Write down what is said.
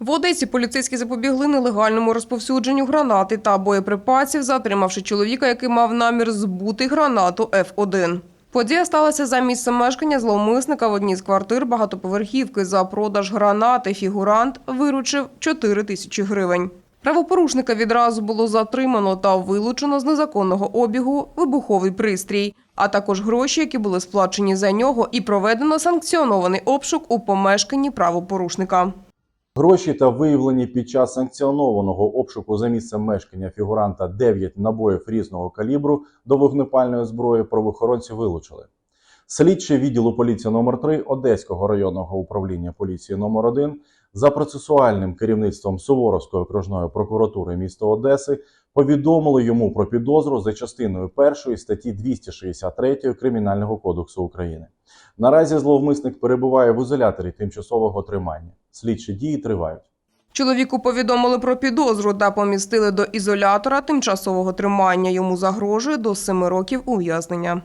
В Одесі поліцейські запобігли нелегальному розповсюдженню гранати та боєприпасів, затримавши чоловіка, який мав намір збути гранату Ф1. Подія сталася за місцем мешкання зловмисника в одній з квартир багатоповерхівки. За продаж гранати фігурант виручив 4 тисячі гривень. Правопорушника відразу було затримано та вилучено з незаконного обігу вибуховий пристрій, а також гроші, які були сплачені за нього, і проведено санкціонований обшук у помешканні правопорушника. Гроші та виявлені під час санкціонованого обшуку за місцем мешкання фігуранта 9 набоїв різного калібру до вогнепальної зброї правоохоронці вилучили. Слідчий відділу поліції номер 3 Одеського районного управління поліції номер 1 за процесуальним керівництвом Суворовської окружної прокуратури міста Одеси повідомили йому про підозру за частиною 1 статті 263 Кримінального кодексу України. Наразі зловмисник перебуває в ізоляторі тимчасового тримання. Слідчі дії тривають. Чоловіку повідомили про підозру та помістили до ізолятора тимчасового тримання. Йому загрожує до 7 років ув'язнення.